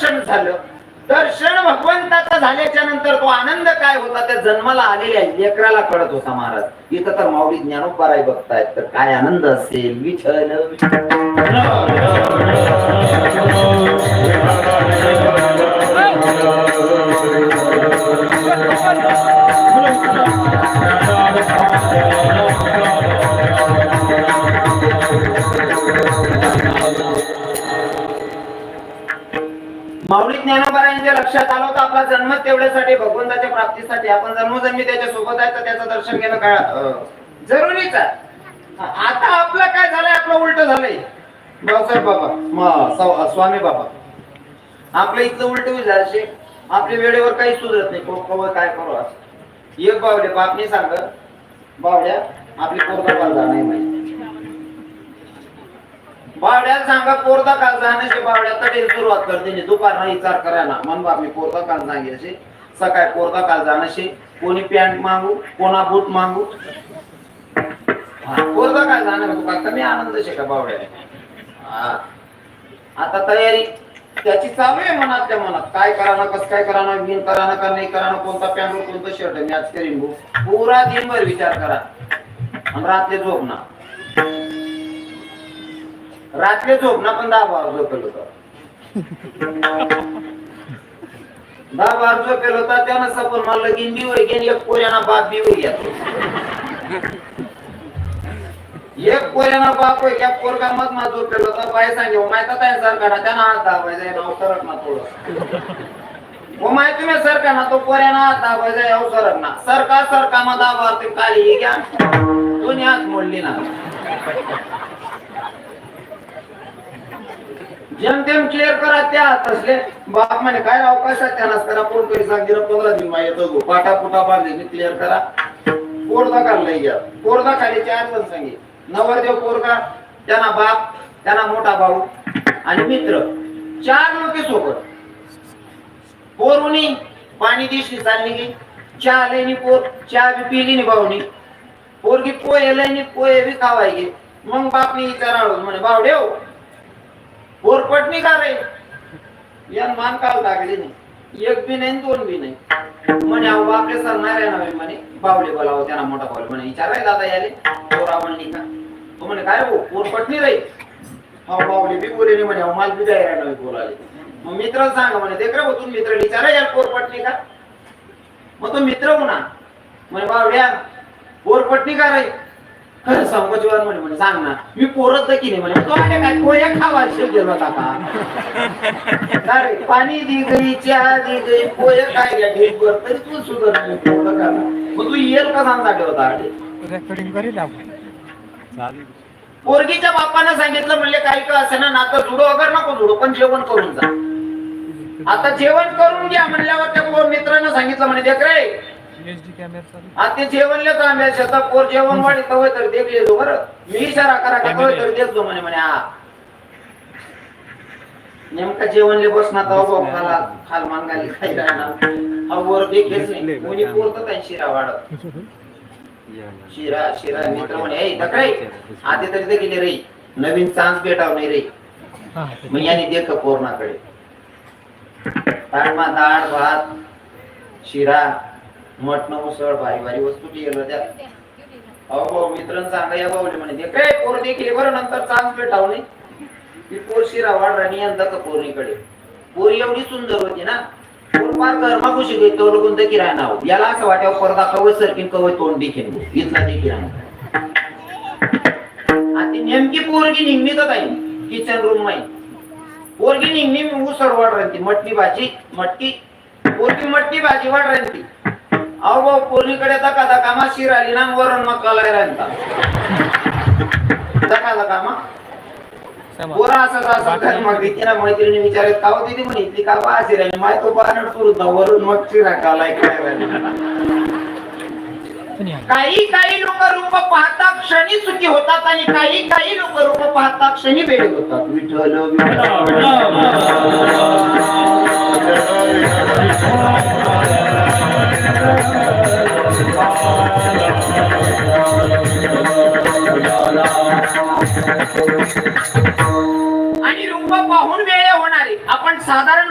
दर्शन झालं. दर्शन भगवंताचं झाल्याच्यानंतर तो आनंद काय होता? त्या जन्माला आलेल्या लेकराला कळत होता महाराज. इथं तर माऊली ज्ञानोपाराय बघतायत तर काय आनंद असेल? विठ्ठल माऊली ज्ञानोबारायांच्या लक्षात आलं होतं आपला जन्म तेवढ्यासाठी भगवंताच्या प्राप्तीसाठी. आपण जन्मोजन्मी त्याच्या सोबत आहे तर त्याचं दर्शन घेणं काय अं, जरुरीच आहे. आता आपलं काय झालंय? आपलं उलट झालंय. भाऊसाहेब बाबा स्वामी बाबा. आपलं इथलं उलट झालं आपल्या वेळेवर काही सुधरत नाही. को- कवळ काय करू असं. एक बावले बापने सांग बावड्या आपली पोरगा बांधा नाही माहिती. बावड्याला सांगा पोरदा काल जाण्याची बावड्या तडे सुरुवात करते. म्हणजे नी विचार करायला मन बाप मी पोरदा काल सांगायचे सकाळी पोरदा काल जाण्याचे. कोणी पॅन्ट मागू कोणा बूट मागू? हा, पोरदा काय जाणार तू का कमी आनंद शे का बावड्या आता तयारी त्याची चालू आहे मनातल्या मनात. काय कराना कसं काय कराना विन कराना का नाही कराना कोणता पॅन्ट कोणतं शर्ट मी आज करीन भाऊ. पुरा दिनभर विचार करा. आणि रात्री झोप ना. रात्री झोप ना पण दहा बार झोपेल होता. दहा बार झोपेल होता त्यानं सपोर मला लगीन बी होई गेली एक पोऱ्याना बाप बी होई एक पोऱ्याना बाप होई त्या पोरगा मग मा झोपेल होता बाय सांगे माहिती आहे सरकार त्यानं हात दाबायचा नाव सरक ना थोडं. हो माहिती तुम्ही सरका ना तो पोऱ्याना हात दाबायचा याव सरक ना सरका सरका मग दाबा ते काली घ्या. दोन्ही हात मोडली ना. जेम तेम क्लिअर करा त्या हात असले बाप म्हणे काय अवकाशात त्यांनाच करा फोन करी सांगितलं पंधरा दिन मा येतो गो पाटा पुटा बांधले क्लिअर करा. पोरदा काढला घ्या पोरदा खाली चार जण सांगे नवरदेव पोरगा त्यांना बाप त्यांना मोठा भाऊ आणि मित्र. चार लोक सोबत. पोरुनी पाणी दिसली चालली की चहा लयनी पोर चहा बी पिली नी भाऊनी. पोरगी पोहे लयनी पोहे बी खावायगे मग बापनी विचाराळ म्हणे भावडेव हो, पोरपटणी का रे यान मान काल लागली नाही. एक बी नाही दोन बी नाही. म्हणे अहो बापले सर नाही राहणार म्हणे. बावले बोलावं हो, त्यांना मोठा बावले म्हणे विचाराय दादा याले. पोरा म्हणली का? तो म्हणे काय हो पोरपटणी रे. अहो बावले बी बोले नाही म्हणे. अहो माल बी द्यायला नव्हे बोलाले मग मित्र सांग म्हणे देख रे हो, तुम्ही मित्र विचारा यार पोरपटणी का? मग तो मित्र म्हणा. म्हणे बावड्या पोरपटणी का रे? खरं सांग म्हणे म्हणे सांग ना. मी पोरत की नाही म्हणे तो आले काय? पोया खावा शेव गेलो होता का? अरे पाणी दी गई चहा दी गई पोहे काय घ्या ढेकभर तरी तू सुधर पोरं का मग तू येल का सांग होता आडे रेकॉर्डिंग करील आपण पोरगीच्या बापानं सांगितलं म्हणले काही का असे ना नातं जुडो अगर नको जुडो पण जेवण करून जा. आता जेवण करून घ्या म्हणल्यावर त्या पोर मित्रानं सांगितलं म्हणे देख रे आता ते जेवणले का आम्ही? शेतात पोर जेवण वाढी तवय तर देखले जो बरं? मी इशारा करा का तवय तर देखतो म्हणे म्हणे हा. नेमका जेवणले बसणार तवा भाऊ खाला खाल मांगाली खाई राहणार हा वर देखलेच नाही. कोणी पोरत काय शिरा वाढत. शिरा शिरा मित्र म्हणे ए तक्राई आधी तरी देखील रे. नवीन चान्स भेटाव नाही रे. हा मग याने देख पोरणाकडे. ताटमा डाळ भात शिरा मटण उसळ भारी भारी वस्तू येणार त्या. अहो भाऊ मित्रांनो सांगा या भाऊले म्हणे काय पोर देखील बरं नंतर चांग भेटाव नाही ती पोर वाढ राणी यंदा का पोरीकडे. पोरी एवढी सुंदर होती ना. पोर फार गरमा गई तो लोकून देखी राहणार याला असं वाटावं पडदा कवय सरकीन कवय तोंड देखील इथला देखील आणि नेमकी पोरगी निघणीच आहे किचन रूम माही पोरगी निघणी उसळ वाढ राहते मटकी भाजी मटकी पोरगी मटकी भाजी वाढ राहते अहो भाऊ पोरीकडे दका दका मा शिर आली ना वरण मग कलाय राहता दका दका मा पोरा असं मग तिला मैत्रिणी विचारत का होती ती म्हणे ती का वासी राहिली माय तो बानड सुरू होता वरून मग शिरा कालाय काय राहिला काही काही लोक रूप पाहता क्षणी सुखी होतात आणि काही काही लोक रूप पाहता क्षणी वेळ होतात विठ्ठल विठ्ठल आणि रुंग पाहून वेळ होणारे. आपण साधारण